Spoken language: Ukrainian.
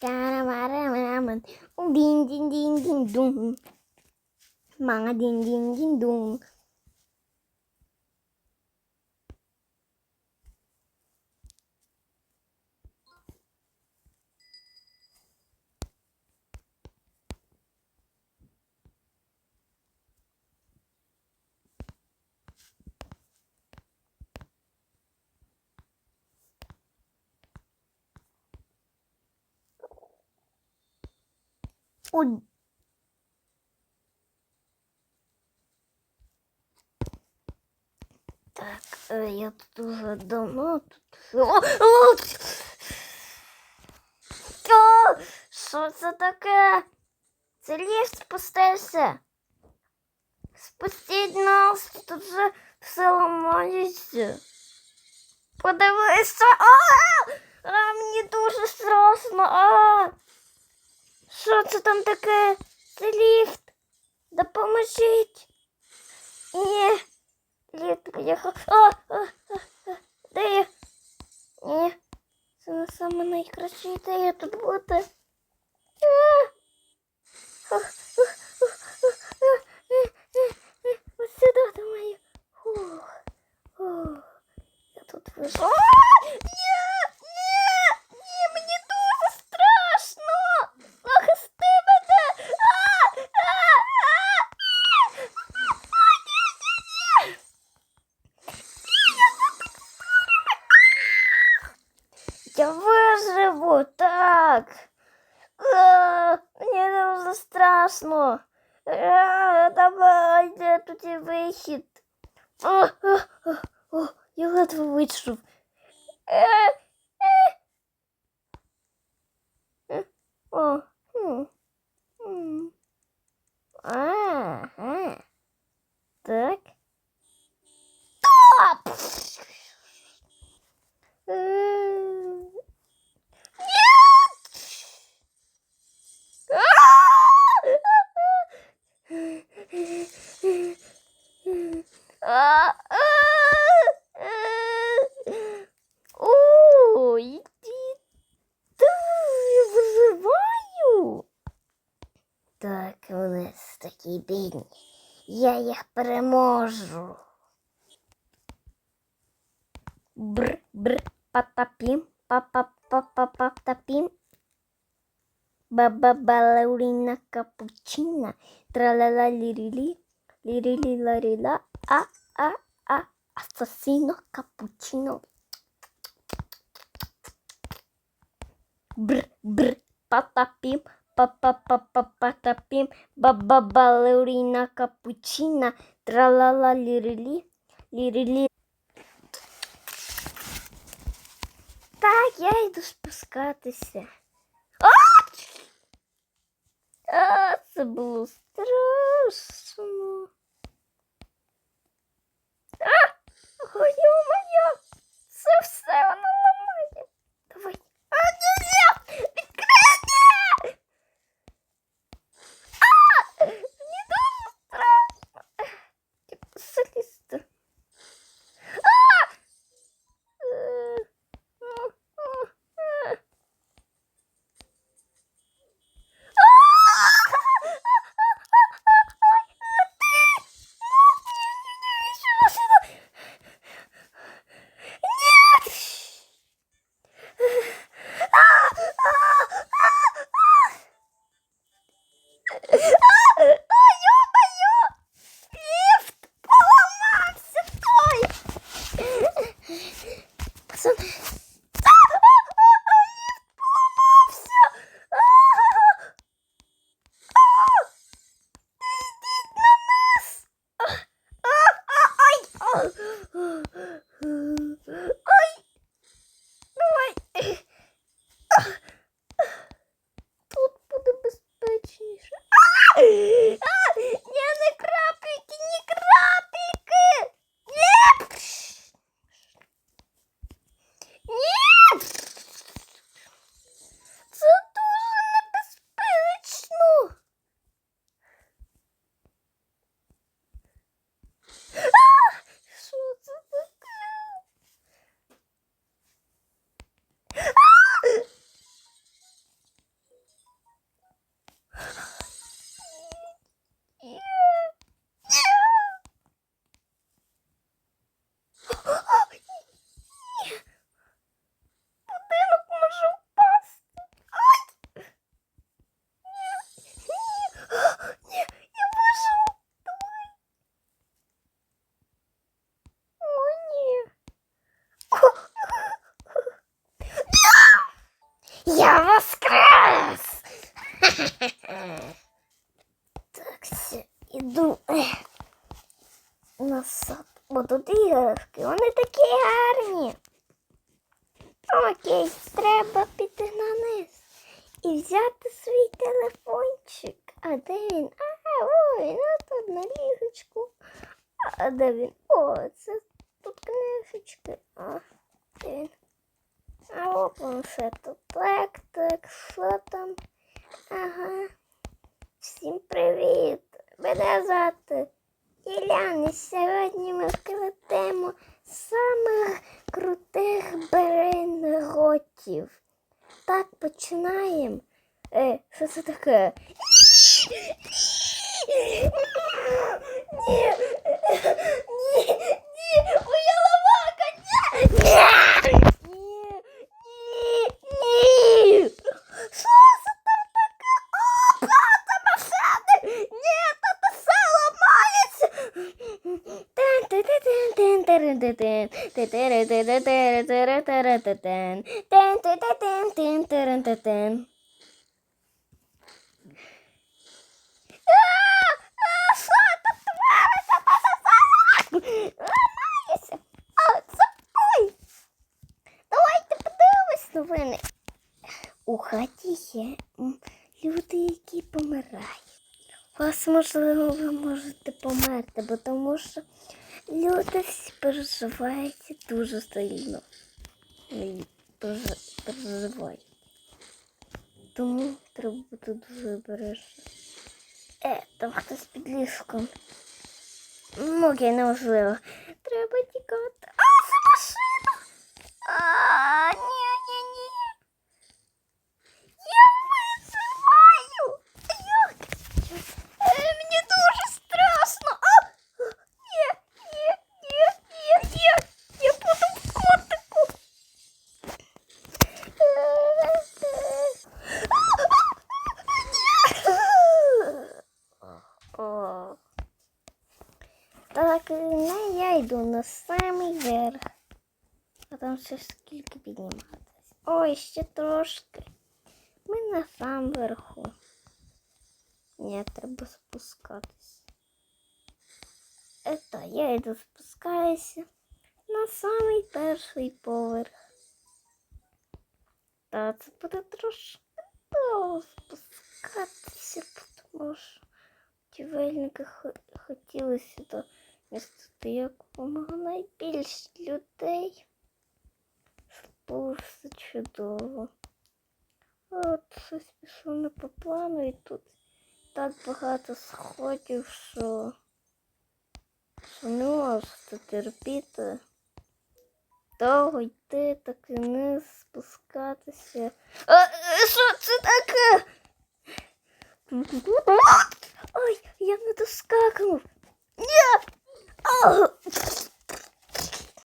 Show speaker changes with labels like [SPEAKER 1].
[SPEAKER 1] Canavarımın din din din din dum. Bana din din din dum. Ой. Так, е, я тут уже давно тут. О, о! О! Що це таке? Це ліфт спустився. Спустіть нас, тут вже все ламається. Подивися. А! А, мені дуже страшно. А! Що це там таке? Це ліфт. Допоможіть. Ні. Ліфт поїхав. О, о, о, о. Де я? Ні. Це не саме найкраща ідея тут бути. А. А, а, а, а, а, а, а, а. Ось сюди думаю. Фух. Фух. Я тут вийшла. А! Ні! Ні! Ні, мені дуже страшно! Захисти мене! А! А! А! А, ні, ні, ні! Я виживу, так. А, Мені дуже страшно. А, Давай, де тут є вихід? О, о, о, о, я ледве вийшов. Е, е. Е, О, хм. М. Ага. Так. Стоп! Э, Нет! А, а, а. О, иди. Да, я виживаю. Так, вони такі бідні. Я їх переможу. Бр, бр, патапім, папа, папа, капучина, тралала лірілі, лірілі капучино. Бр, бр, папа, папа, патапім, баба балерина капучина, тралала лірілі, лірілі. Так, я йду спускатися. А! А, це було страшно. А! Ой, моя! Це все Пацаны. Ой! Давай! Тут буде безпечніше. А! А! Ні, не крапельки, не крапельки! Ні! Я воскрес! Так, все, іду ех, назад. Бо тут іграшки, вони такі гарні. Окей, треба піти на низ і взяти свій телефончик. А де він? А, ой, ну тут на ліжечку. А де він? О, це тут книжечки. А, де він? А о, планшет тут. Так, так, що там? Ага. Всім привіт! Мене звати Іляна. Сьогодні ми вкладемо самих крутих береготів. Так, починаємо. Е, що це таке? Ні, ні, ні, моя лавака, ні, Давайте подивимось новини. У хаті є люди, які помирають. Вас, можливо, ви можете померти, бо тому що люди всі переживають дуже сильно. Переживають. Тому треба бути дуже обережним. Е, там хтось під ліжком. Ну, окей, неможливо. Треба тікати. не я йду на самий верх. А там ще скільки підніматися. Ой, ще трошки. Ми на сам верху. Ні, треба спускатися. Это я йду спускаюся на самий перший поверх. Та це буде трошки довго спускатися, тому що ті вельники хо- хотіли сюди містити якомога найбільше людей. Було все чудово. От щось пішло не по плану і тут так багато сходів, що, що не можете терпіти. Довго йти, так і вниз спускатися. А, е, що це таке? Ой, я не доскакнув. Ні! 哦.